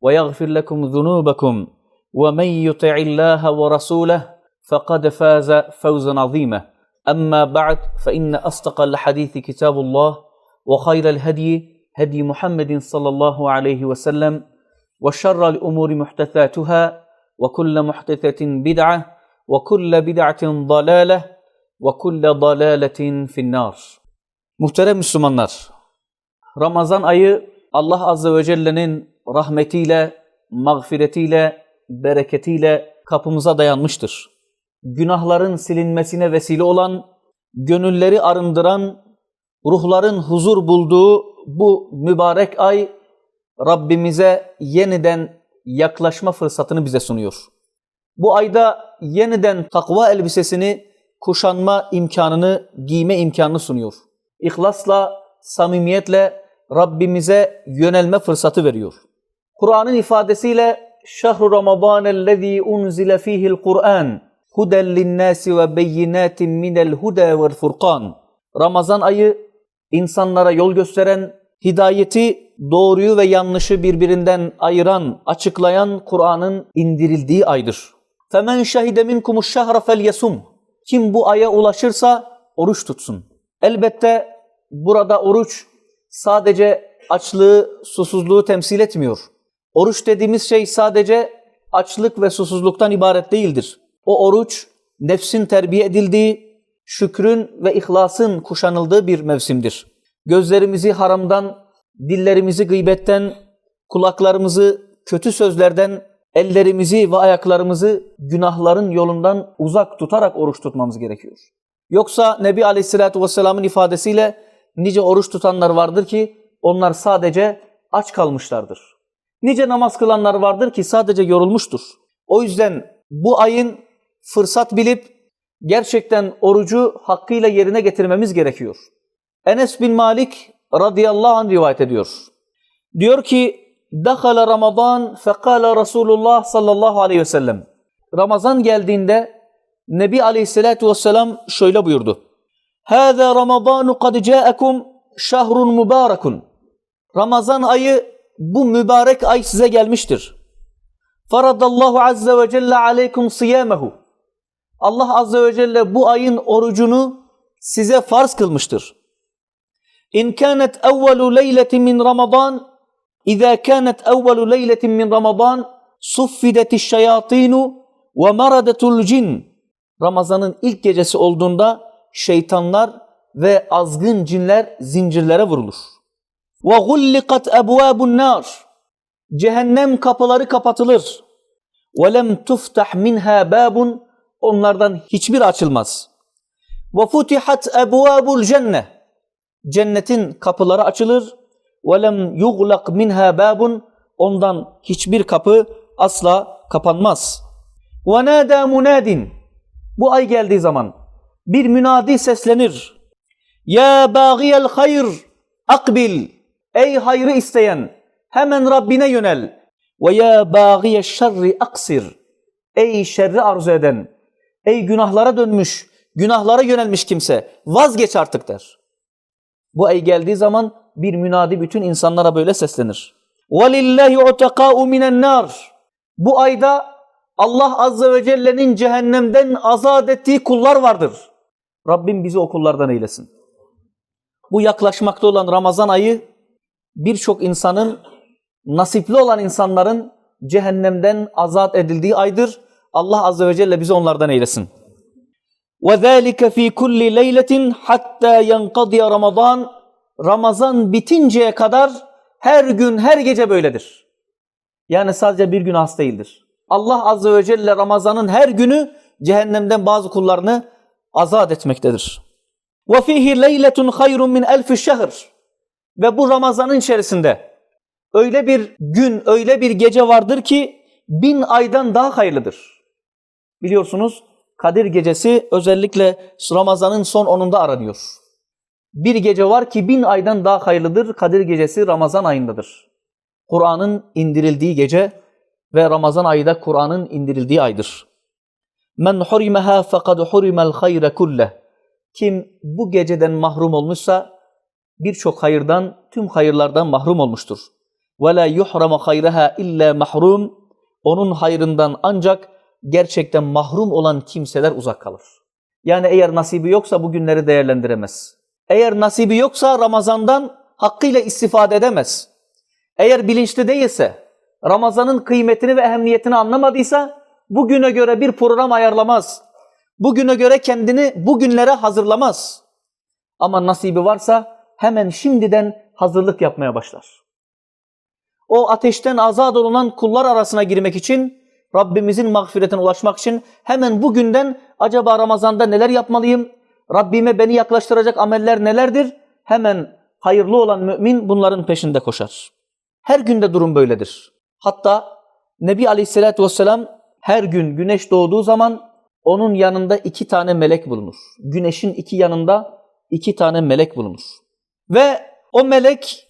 ويغفر لكم ذنوبكم ومن يطع الله ورسوله فقد فاز فوزا عظيما. أما بعد فإن أصدق الحديث كتاب الله وخير الهدي هدي محمد صلى الله عليه وسلم وشر الأمور محدثاتها وكل محدثة بدعة وكل بدعة ضلالة وكل ضلالة في النار. Muhterem Müslümanlar, Ramazan ayı Allah Azze ve Celle'nin rahmetiyle, mağfiretiyle, bereketiyle kapımıza dayanmıştır. Günahların silinmesine vesile olan, gönülleri arındıran, ruhların huzur bulduğu bu mübarek ay Rabbimize yeniden yaklaşma fırsatını bize sunuyor. Bu ayda yeniden takva elbisesini kuşanma imkanını, giyme imkanını sunuyor. İhlasla, samimiyetle Rabbimize yönelme fırsatı veriyor. Kur'an'ın ifadesiyle şahru ramadanellezî unzile fîhil Kur'an huden linnâsi ve beyinâtin minel huda vel furkan. Ramazan ayı insanlara yol gösteren, hidayeti, doğruyu ve yanlışı birbirinden ayıran, açıklayan Kur'an'ın indirildiği aydır. Femen şehide minkumuş şehre felyesum. Kim bu aya ulaşırsa oruç tutsun. Elbette burada oruç sadece açlığı, susuzluğu temsil etmiyor. Oruç dediğimiz şey sadece açlık ve susuzluktan ibaret değildir. O oruç nefsin terbiye edildiği, şükrün ve ihlasın kuşanıldığı bir mevsimdir. Gözlerimizi haramdan, dillerimizi gıybetten, kulaklarımızı kötü sözlerden, ellerimizi ve ayaklarımızı günahların yolundan uzak tutarak oruç tutmamız gerekiyor. Yoksa Nebi Aleyhisselatü Vesselam'ın ifadesiyle nice oruç tutanlar vardır ki onlar sadece aç kalmışlardır. Nice namaz kılanlar vardır ki sadece yorulmuştur. O yüzden bu ayın fırsat bilip gerçekten orucu hakkıyla yerine getirmemiz gerekiyor. Enes bin Malik radıyallahu anh rivayet ediyor. Diyor ki Dakhala Ramazan fekala Resulullah sallallahu aleyhi ve sellem. Ramazan geldiğinde Nebi aleyhissalatu vesselam şöyle buyurdu. Hâzâ Ramazanu kad câekum şahrun mübârekun. Ramazan ayı bu mübarek ay size gelmiştir. Faradallahu azze ve celle aleykum siyamehu. Allah azze ve celle bu ayın orucunu size farz kılmıştır. İn kânet evvelu leyletin min Ramazan İzâ kânet evvelu leyletin min Ramazan suffidetiş şeyatînu ve maradetul cin. Ramazanın ilk gecesi olduğunda şeytanlar ve azgın cinler zincirlere vurulur. Gullikat ebvâbun nar. Cehennem kapıları kapatılır. Ve lem tuftah minha babun. Onlardan hiçbir açılmaz. Futihat ebvâbul cenne. Cennetin kapıları açılır. Ve lem yuglak minha babun. Ondan hiçbir kapı asla kapanmaz. Nâdâ munadin. Bu ay geldiği zaman bir münadi seslenir. Ya bağiyel hayr akbil. Ey hayrı isteyen hemen Rabbine yönel. Ve ya bağiye şerri aksir. Ey şerri arzu eden, ey günahlara dönmüş, günahlara yönelmiş kimse vazgeç artık der. Bu ay geldiği zaman bir münadi bütün insanlara böyle seslenir. وَلِلَّهِ عُتَقَاءُ مِنَ النَّارِ Bu ayda Allah Azze ve Celle'nin cehennemden azat ettiği kullar vardır. Rabbim bizi o kullardan eylesin. Bu yaklaşmakta olan Ramazan ayı birçok insanın, nasipli olan insanların cehennemden azat edildiği aydır. Allah Azze ve Celle bizi onlardan eylesin. وَذَٰلِكَ ف۪ي كُلِّ لَيْلَةٍ حَتَّى يَنْقَضِيَ Ramazan Ramazan bitinceye kadar her gün, her gece böyledir. Yani sadece bir gün has değildir. Allah Azze ve Celle Ramazan'ın her günü cehennemden bazı kullarını azat etmektedir. وَفِيهِ لَيْلَةٌ خَيْرٌ مِنْ أَلْفِ الشَّهْرِ ve bu Ramazan'ın içerisinde öyle bir gün, öyle bir gece vardır ki bin aydan daha hayırlıdır. Biliyorsunuz Kadir gecesi özellikle Ramazan'ın son onunda aranıyor. Bir gece var ki bin aydan daha hayırlıdır. Kadir gecesi Ramazan ayındadır. Kur'an'ın indirildiği gece ve Ramazan ayı da Kur'an'ın indirildiği aydır. Men hurimeha fekad hurimel hayre kulleh. Kim bu geceden mahrum olmuşsa birçok hayırdan, tüm hayırlardan mahrum olmuştur. Ve la yuhrama hayraha illa mahrum. Onun hayrından ancak gerçekten mahrum olan kimseler uzak kalır. Yani eğer nasibi yoksa bu günleri değerlendiremez. Eğer nasibi yoksa Ramazan'dan hakkıyla istifade edemez. Eğer bilinçli değilse, Ramazan'ın kıymetini ve ehemmiyetini anlamadıysa bugüne göre bir program ayarlamaz. Bugüne göre kendini bugünlere hazırlamaz. Ama nasibi varsa hemen şimdiden hazırlık yapmaya başlar. O ateşten azat olunan kullar arasına girmek için, Rabbimizin mağfiretine ulaşmak için hemen bugünden acaba Ramazan'da neler yapmalıyım? Rabbime beni yaklaştıracak ameller nelerdir? Hemen hayırlı olan mümin bunların peşinde koşar. Her günde durum böyledir. Hatta Nebi Aleyhisselatü Vesselam her gün güneş doğduğu zaman onun yanında iki tane melek bulunur. Güneşin iki yanında iki tane melek bulunur. Ve o melek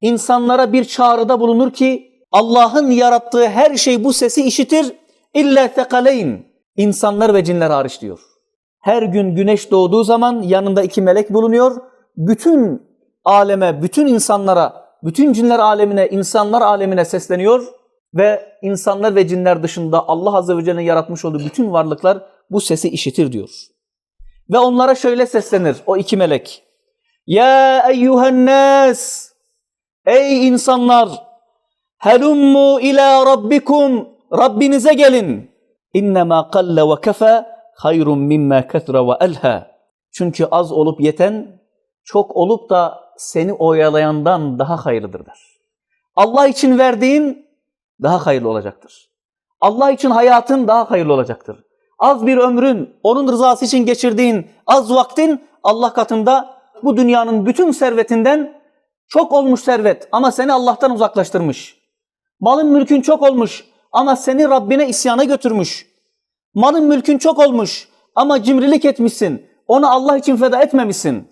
insanlara bir çağrıda bulunur ki Allah'ın yarattığı her şey bu sesi işitir. İlla tekaleyn. İnsanlar ve cinler hariç diyor. Her gün güneş doğduğu zaman yanında iki melek bulunuyor. Bütün aleme, bütün insanlara, bütün cinler alemine, insanlar alemine sesleniyor ve insanlar ve cinler dışında Allah Azze ve Celle'nin yaratmış olduğu bütün varlıklar bu sesi işitir diyor. Ve onlara şöyle seslenir o iki melek. Ya eyyuhen nas Ey insanlar helummu ila rabbikum Rabbinize gelin. İnnemâ kalle ve kefe hayrun mimma kethre ve elha. Çünkü az olup yeten çok olup da seni oyalayandan daha hayırlıdır der. Allah için verdiğin daha hayırlı olacaktır. Allah için hayatın daha hayırlı olacaktır. Az bir ömrün, onun rızası için geçirdiğin az vaktin Allah katında bu dünyanın bütün servetinden çok olmuş servet ama seni Allah'tan uzaklaştırmış. Malın mülkün çok olmuş ama seni Rabbine isyana götürmüş. Malın mülkün çok olmuş ama cimrilik etmişsin. Onu Allah için feda etmemişsin.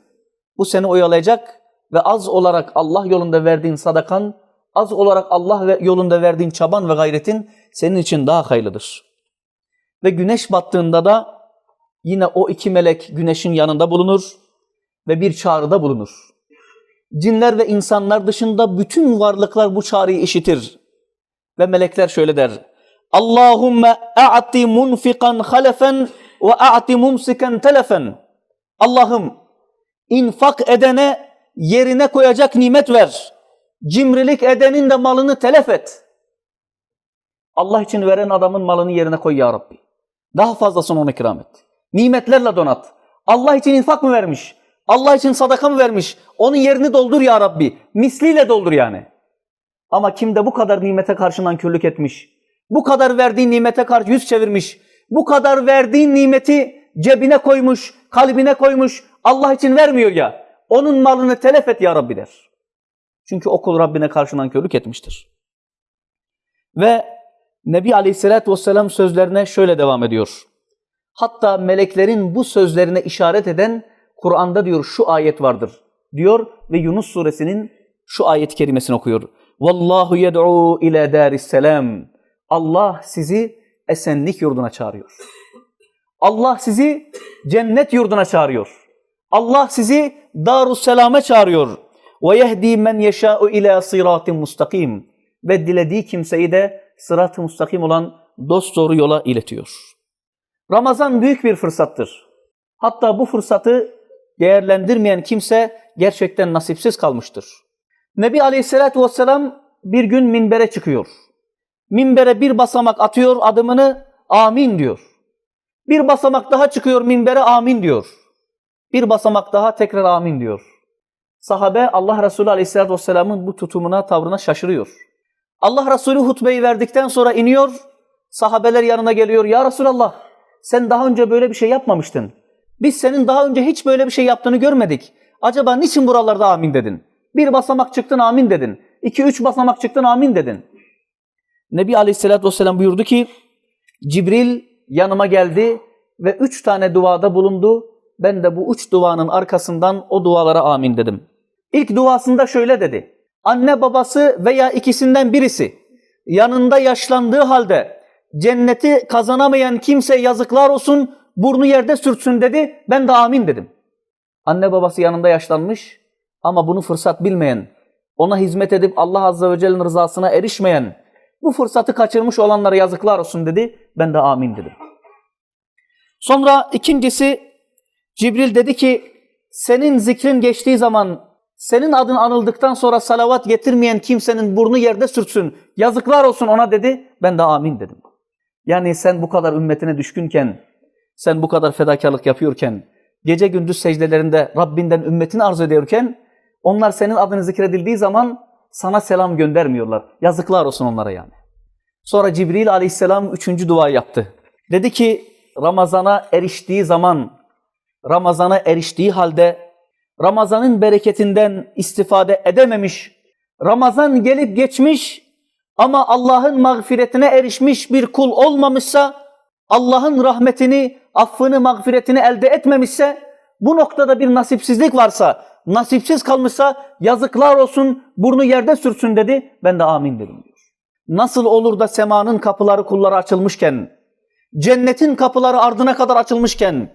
Bu seni oyalayacak ve az olarak Allah yolunda verdiğin sadakan, az olarak Allah yolunda verdiğin çaban ve gayretin senin için daha hayırlıdır. Ve güneş battığında da yine o iki melek güneşin yanında bulunur ve bir çağrıda bulunur. Cinler ve insanlar dışında bütün varlıklar bu çağrıyı işitir. Ve melekler şöyle der. Allahümme a'ti munfikan halefen ve a'ti mumsiken telefen. Allah'ım infak edene yerine koyacak nimet ver. Cimrilik edenin de malını telef et. Allah için veren adamın malını yerine koy ya Rabbi. Daha fazlasını ona ikram et. Nimetlerle donat. Allah için infak mı vermiş? Allah için sadaka mı vermiş? Onun yerini doldur ya Rabbi. Misliyle doldur yani. Ama kimde bu kadar nimete karşı nankörlük etmiş, bu kadar verdiğin nimete karşı yüz çevirmiş, bu kadar verdiğin nimeti cebine koymuş, kalbine koymuş, Allah için vermiyor ya, onun malını telef et ya Rabbi der. Çünkü okul Rabbine karşı nankörlük etmiştir. Ve Nebi Aleyhisselatü Vesselam sözlerine şöyle devam ediyor. Hatta meleklerin bu sözlerine işaret eden Kur'an'da diyor şu ayet vardır diyor ve Yunus suresinin şu ayet kerimesini okuyor. Vallahu yed'u ila daris selam. Allah sizi esenlik yurduna çağırıyor. Allah sizi cennet yurduna çağırıyor. Allah sizi darus selame çağırıyor. Ve yehdi men yeşâ'u ila sıratin mustakim. Ve dilediği kimseyi de sırat-ı mustakim olan dost doğru yola iletiyor. Ramazan büyük bir fırsattır. Hatta bu fırsatı değerlendirmeyen kimse gerçekten nasipsiz kalmıştır. Nebi Aleyhisselatü Vesselam bir gün minbere çıkıyor. Minbere bir basamak atıyor adımını amin diyor. Bir basamak daha çıkıyor minbere amin diyor. Bir basamak daha tekrar amin diyor. Sahabe Allah Resulü Aleyhisselatü Vesselam'ın bu tutumuna, tavrına şaşırıyor. Allah Resulü hutbeyi verdikten sonra iniyor. Sahabeler yanına geliyor. Ya Resulallah sen daha önce böyle bir şey yapmamıştın. Biz senin daha önce hiç böyle bir şey yaptığını görmedik. Acaba niçin buralarda amin dedin? Bir basamak çıktın amin dedin. İki üç basamak çıktın amin dedin. Nebi Aleyhisselatü Vesselam buyurdu ki Cibril yanıma geldi ve üç tane duada bulundu. Ben de bu üç duanın arkasından o dualara amin dedim. İlk duasında şöyle dedi. Anne babası veya ikisinden birisi yanında yaşlandığı halde cenneti kazanamayan kimse yazıklar olsun burnu yerde sürtsün dedi. Ben de amin dedim. Anne babası yanında yaşlanmış ama bunu fırsat bilmeyen, ona hizmet edip Allah Azze ve Celle'nin rızasına erişmeyen, bu fırsatı kaçırmış olanlara yazıklar olsun dedi. Ben de amin dedim. Sonra ikincisi Cibril dedi ki senin zikrin geçtiği zaman senin adın anıldıktan sonra salavat getirmeyen kimsenin burnu yerde sürtsün. Yazıklar olsun ona dedi. Ben de amin dedim. Yani sen bu kadar ümmetine düşkünken, sen bu kadar fedakarlık yapıyorken, gece gündüz secdelerinde Rabbinden ümmetini arzu ediyorken, onlar senin adını zikredildiği zaman sana selam göndermiyorlar. Yazıklar olsun onlara yani. Sonra Cibril aleyhisselam üçüncü dua yaptı. Dedi ki Ramazana eriştiği zaman, Ramazana eriştiği halde Ramazanın bereketinden istifade edememiş, Ramazan gelip geçmiş ama Allah'ın mağfiretine erişmiş bir kul olmamışsa, Allah'ın rahmetini, affını, mağfiretini elde etmemişse, bu noktada bir nasipsizlik varsa, nasipsiz kalmışsa yazıklar olsun, burnu yerde sürsün dedi. Ben de amin dedim diyor. Nasıl olur da semanın kapıları kullara açılmışken, cennetin kapıları ardına kadar açılmışken,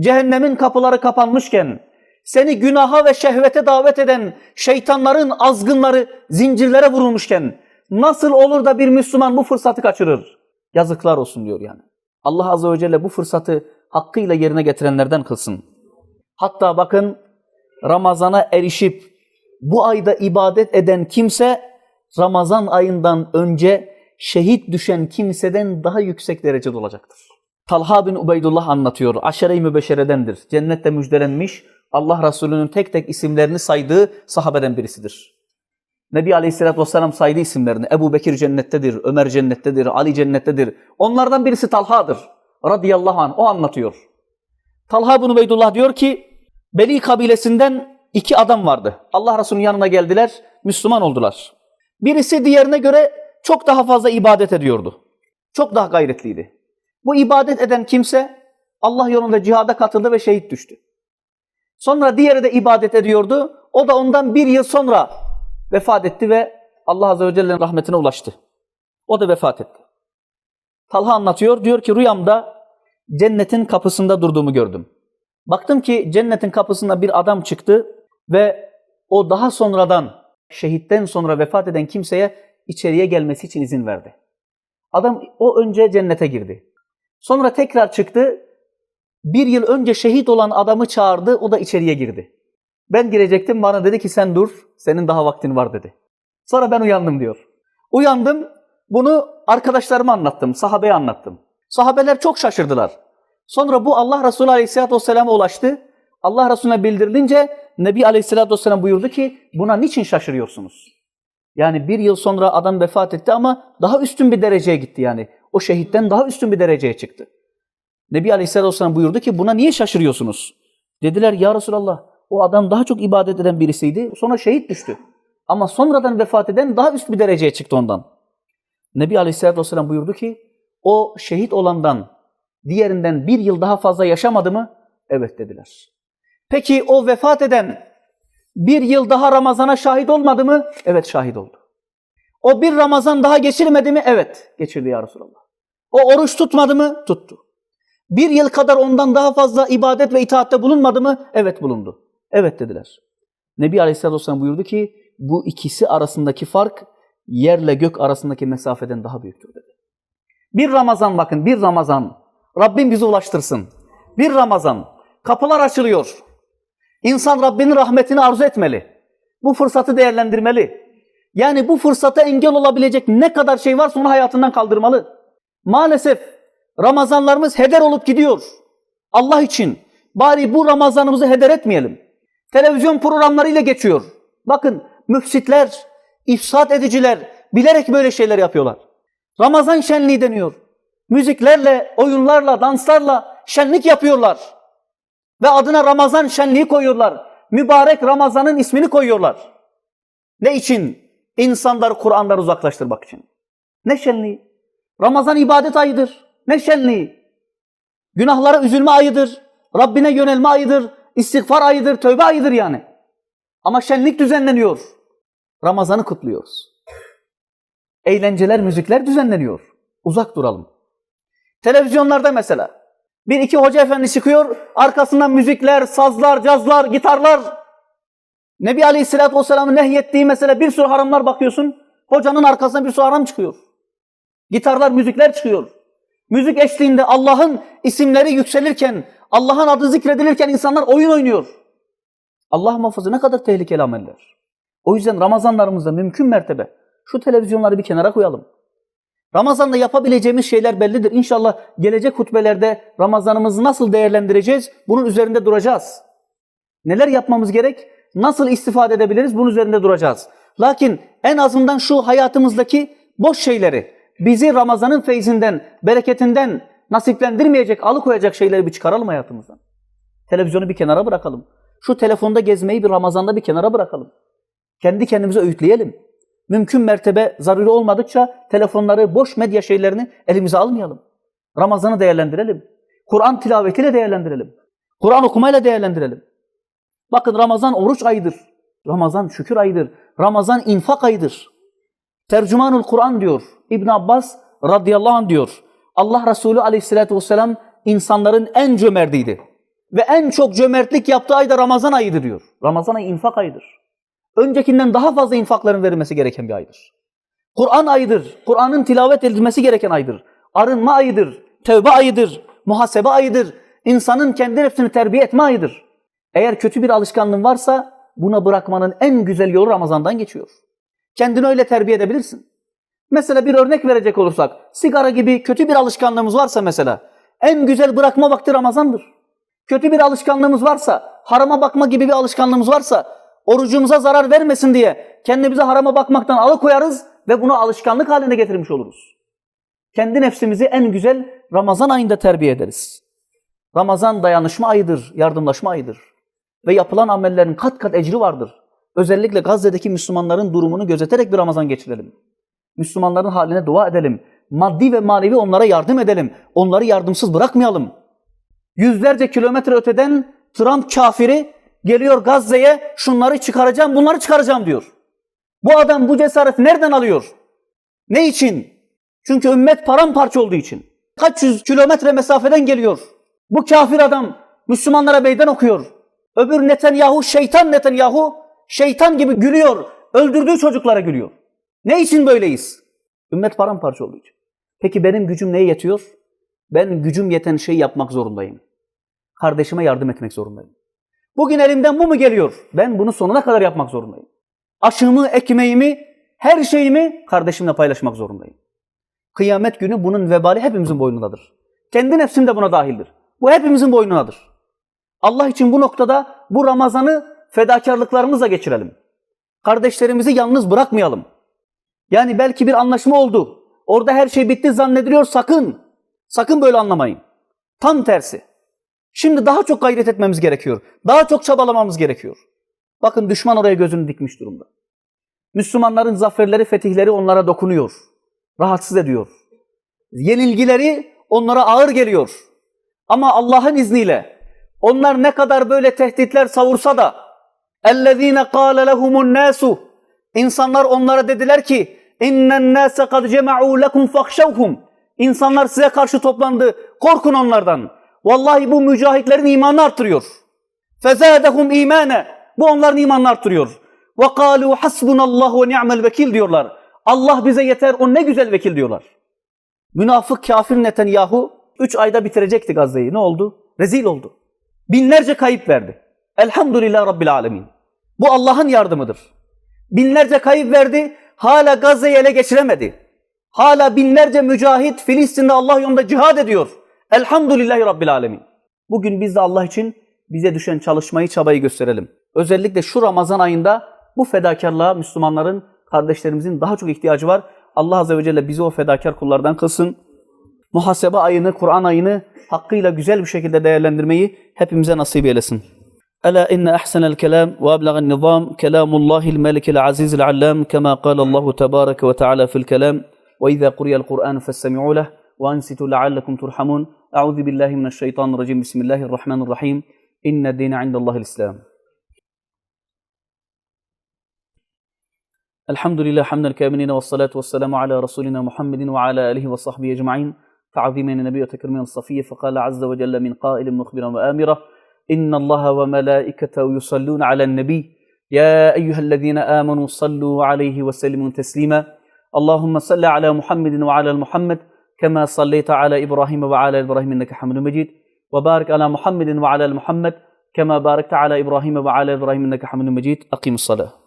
cehennemin kapıları kapanmışken, seni günaha ve şehvete davet eden şeytanların azgınları zincirlere vurulmuşken, nasıl olur da bir Müslüman bu fırsatı kaçırır? Yazıklar olsun diyor yani. Allah Azze ve Celle bu fırsatı hakkıyla yerine getirenlerden kılsın. Hatta bakın Ramazana erişip bu ayda ibadet eden kimse Ramazan ayından önce şehit düşen kimseden daha yüksek derecede olacaktır. Talha bin Ubeydullah anlatıyor. Aşere-i Mübeşere'dendir. Cennette müjdelenmiş Allah Resulü'nün tek tek isimlerini saydığı sahabeden birisidir. Nebi Aleyhisselatü Vesselam saydı isimlerini. Ebu Bekir cennettedir, Ömer cennettedir, Ali cennettedir. Onlardan birisi Talha'dır. Radıyallahu anh. O anlatıyor. Talha bin Ubeydullah diyor ki Beli kabilesinden iki adam vardı. Allah Resulü'nün yanına geldiler, Müslüman oldular. Birisi diğerine göre çok daha fazla ibadet ediyordu. Çok daha gayretliydi. Bu ibadet eden kimse Allah yolunda cihada katıldı ve şehit düştü. Sonra diğeri de ibadet ediyordu. O da ondan bir yıl sonra vefat etti ve Allah Azze ve Celle'nin rahmetine ulaştı. O da vefat etti. Talha anlatıyor, diyor ki rüyamda cennetin kapısında durduğumu gördüm. Baktım ki cennetin kapısında bir adam çıktı ve o daha sonradan şehitten sonra vefat eden kimseye içeriye gelmesi için izin verdi. Adam o önce cennete girdi. Sonra tekrar çıktı. Bir yıl önce şehit olan adamı çağırdı. O da içeriye girdi. Ben girecektim. Bana dedi ki sen dur. Senin daha vaktin var dedi. Sonra ben uyandım diyor. Uyandım. Bunu arkadaşlarıma anlattım. Sahabeye anlattım. Sahabeler çok şaşırdılar. Sonra bu Allah Resulü Aleyhisselatü Vesselam'a ulaştı. Allah Resulüne bildirilince Nebi Aleyhisselatü Vesselam buyurdu ki buna niçin şaşırıyorsunuz? Yani bir yıl sonra adam vefat etti ama daha üstün bir dereceye gitti yani. O şehitten daha üstün bir dereceye çıktı. Nebi Aleyhisselatü Vesselam buyurdu ki buna niye şaşırıyorsunuz? Dediler ya Resulallah o adam daha çok ibadet eden birisiydi sonra şehit düştü. Ama sonradan vefat eden daha üst bir dereceye çıktı ondan. Nebi Aleyhisselatü Vesselam buyurdu ki o şehit olandan diğerinden bir yıl daha fazla yaşamadı mı? Evet dediler. Peki o vefat eden bir yıl daha Ramazan'a şahit olmadı mı? Evet şahit oldu. O bir Ramazan daha geçirmedi mi? Evet geçirdi ya Resulallah. O oruç tutmadı mı? Tuttu. Bir yıl kadar ondan daha fazla ibadet ve itaatte bulunmadı mı? Evet bulundu. Evet dediler. Nebi Aleyhisselatü Vesselam buyurdu ki bu ikisi arasındaki fark yerle gök arasındaki mesafeden daha büyüktür dedi. Bir Ramazan bakın bir Ramazan Rabbim bizi ulaştırsın. Bir Ramazan kapılar açılıyor. İnsan Rabbinin rahmetini arzu etmeli. Bu fırsatı değerlendirmeli. Yani bu fırsata engel olabilecek ne kadar şey varsa onu hayatından kaldırmalı. Maalesef Ramazanlarımız heder olup gidiyor. Allah için bari bu Ramazanımızı heder etmeyelim. Televizyon programlarıyla geçiyor. Bakın müfsitler, ifsat ediciler bilerek böyle şeyler yapıyorlar. Ramazan şenliği deniyor. Müziklerle, oyunlarla, danslarla şenlik yapıyorlar. Ve adına Ramazan şenliği koyuyorlar. Mübarek Ramazan'ın ismini koyuyorlar. Ne için? İnsanları Kur'an'dan uzaklaştırmak için. Ne şenliği? Ramazan ibadet ayıdır. Ne şenliği? Günahlara üzülme ayıdır. Rabbine yönelme ayıdır. İstiğfar ayıdır, tövbe ayıdır yani. Ama şenlik düzenleniyor. Ramazan'ı kutluyoruz. Eğlenceler, müzikler düzenleniyor. Uzak duralım. Televizyonlarda mesela bir iki hoca efendi çıkıyor, arkasından müzikler, sazlar, cazlar, gitarlar. Nebi Aleyhisselatü Vesselam'ın nehyettiği mesela bir sürü haramlar bakıyorsun, hocanın arkasından bir sürü haram çıkıyor. Gitarlar, müzikler çıkıyor. Müzik eşliğinde Allah'ın isimleri yükselirken, Allah'ın adı zikredilirken insanlar oyun oynuyor. Allah muhafaza ne kadar tehlikeli ameller. O yüzden Ramazanlarımızda mümkün mertebe şu televizyonları bir kenara koyalım. Ramazan'da yapabileceğimiz şeyler bellidir. İnşallah gelecek hutbelerde Ramazanımızı nasıl değerlendireceğiz? Bunun üzerinde duracağız. Neler yapmamız gerek? Nasıl istifade edebiliriz? Bunun üzerinde duracağız. Lakin en azından şu hayatımızdaki boş şeyleri, bizi Ramazan'ın feyzinden, bereketinden nasiplendirmeyecek, alıkoyacak şeyleri bir çıkaralım hayatımızdan. Televizyonu bir kenara bırakalım. Şu telefonda gezmeyi bir Ramazan'da bir kenara bırakalım. Kendi kendimize öğütleyelim. Mümkün mertebe zaruri olmadıkça telefonları, boş medya şeylerini elimize almayalım. Ramazan'ı değerlendirelim. Kur'an tilavetiyle değerlendirelim. Kur'an okumayla değerlendirelim. Bakın Ramazan oruç ayıdır. Ramazan şükür ayıdır. Ramazan infak ayıdır. Tercümanul Kur'an diyor. İbn Abbas radıyallahu anh diyor. Allah Resulü aleyhissalatü vesselam insanların en cömertiydi. Ve en çok cömertlik yaptığı ay da Ramazan ayıdır diyor. Ramazan ayı infak ayıdır. Öncekinden daha fazla infakların verilmesi gereken bir aydır. Kur'an ayıdır. Kur'an'ın tilavet edilmesi gereken aydır. Arınma ayıdır. Tevbe ayıdır. Muhasebe ayıdır. İnsanın kendi nefsini terbiye etme ayıdır. Eğer kötü bir alışkanlığın varsa buna bırakmanın en güzel yolu Ramazan'dan geçiyor. Kendini öyle terbiye edebilirsin. Mesela bir örnek verecek olursak, sigara gibi kötü bir alışkanlığımız varsa mesela, en güzel bırakma vakti Ramazan'dır. Kötü bir alışkanlığımız varsa, harama bakma gibi bir alışkanlığımız varsa, orucumuza zarar vermesin diye kendimize harama bakmaktan alıkoyarız ve bunu alışkanlık haline getirmiş oluruz. Kendi nefsimizi en güzel Ramazan ayında terbiye ederiz. Ramazan dayanışma ayıdır, yardımlaşma ayıdır. Ve yapılan amellerin kat kat ecri vardır. Özellikle Gazze'deki Müslümanların durumunu gözeterek bir Ramazan geçirelim. Müslümanların haline dua edelim. Maddi ve manevi onlara yardım edelim. Onları yardımsız bırakmayalım. Yüzlerce kilometre öteden Trump kafiri geliyor Gazze'ye şunları çıkaracağım, bunları çıkaracağım diyor. Bu adam bu cesareti nereden alıyor? Ne için? Çünkü ümmet paramparça olduğu için. Kaç yüz kilometre mesafeden geliyor. Bu kafir adam Müslümanlara meydan okuyor. Öbür Netanyahu, şeytan Netanyahu, şeytan gibi gülüyor. Öldürdüğü çocuklara gülüyor. Ne için böyleyiz? Ümmet paramparça olduğu için. Peki benim gücüm neye yetiyor? Ben gücüm yeten şeyi yapmak zorundayım. Kardeşime yardım etmek zorundayım. Bugün elimden bu mu geliyor? Ben bunu sonuna kadar yapmak zorundayım. Aşımı, ekmeğimi, her şeyimi kardeşimle paylaşmak zorundayım. Kıyamet günü bunun vebali hepimizin boynundadır. Kendi nefsim de buna dahildir. Bu hepimizin boynunadır. Allah için bu noktada bu Ramazan'ı fedakarlıklarımızla geçirelim. Kardeşlerimizi yalnız bırakmayalım. Yani belki bir anlaşma oldu. Orada her şey bitti zannediliyor sakın. Sakın böyle anlamayın. Tam tersi. Şimdi daha çok gayret etmemiz gerekiyor. Daha çok çabalamamız gerekiyor. Bakın düşman oraya gözünü dikmiş durumda. Müslümanların zaferleri, fetihleri onlara dokunuyor. Rahatsız ediyor. Yenilgileri onlara ağır geliyor. Ama Allah'ın izniyle onlar ne kadar böyle tehditler savursa da اَلَّذ۪ينَ قَالَ لَهُمُ النَّاسُ İnsanlar onlara dediler ki اِنَّ النَّاسَ قَدْ جَمَعُوا لَكُمْ فَخْشَوْهُمْ İnsanlar size karşı toplandı. Korkun onlardan. Vallahi bu mücahitlerin imanını arttırıyor. فَزَادَهُمْ اِيمَانًا Bu onların imanını arttırıyor. وَقَالُوا حَسْبُنَ اللّٰهُ وَنِعْمَ الْوَكِيلِ diyorlar. Allah bize yeter, o ne güzel vekil diyorlar. Münafık kafir Netanyahu 3 ayda bitirecekti Gazze'yi. Ne oldu? Rezil oldu. Binlerce kayıp verdi. Elhamdülillah Rabbil Alemin. Bu Allah'ın yardımıdır. Binlerce kayıp verdi. Hala Gazze'yi ele geçiremedi. Hala binlerce mücahit Filistin'de Allah yolunda cihad ediyor. Elhamdülillahi Rabbil Alemin. Bugün biz de Allah için bize düşen çalışmayı, çabayı gösterelim. Özellikle şu Ramazan ayında bu fedakarlığa Müslümanların, kardeşlerimizin daha çok ihtiyacı var. Allah Azze ve Celle bizi o fedakar kullardan kılsın. Muhasebe ayını, Kur'an ayını hakkıyla güzel bir şekilde değerlendirmeyi hepimize nasip eylesin. ألا إن أحسن الكلام وأبلغ النظام كلام الله الملك العزيز العلام كما قال الله تبارك وتعالى في الكلام وإذا قرئ القرآن فاستمعوا له وأنصتوا لعلكم ترحمون. أعوذ بالله من الشيطان الرجيم. بسم الله الرحمن الرحيم. إن الدين عند الله الإسلام. الحمد لله حمد الكاملين والصلاة والسلام على رسولنا محمد وعلى آله وصحبه أجمعين. تعظيمين النبي وتكريمين الصفية فقال عز وجل من قائل مخبرا وآمرا إن الله وملائكته يصلون على النبي. يا أيها الذين آمنوا صلوا عليه وسلموا تسليما. اللهم صل على محمد وعلى محمد كما صليت على إبراهيم وعلى إبراهيم إنك حميد مجيد. وبارك على محمد وعلى محمد كما باركت على إبراهيم وعلى إبراهيم إنك حميد مجيد. أقيم الصلاة.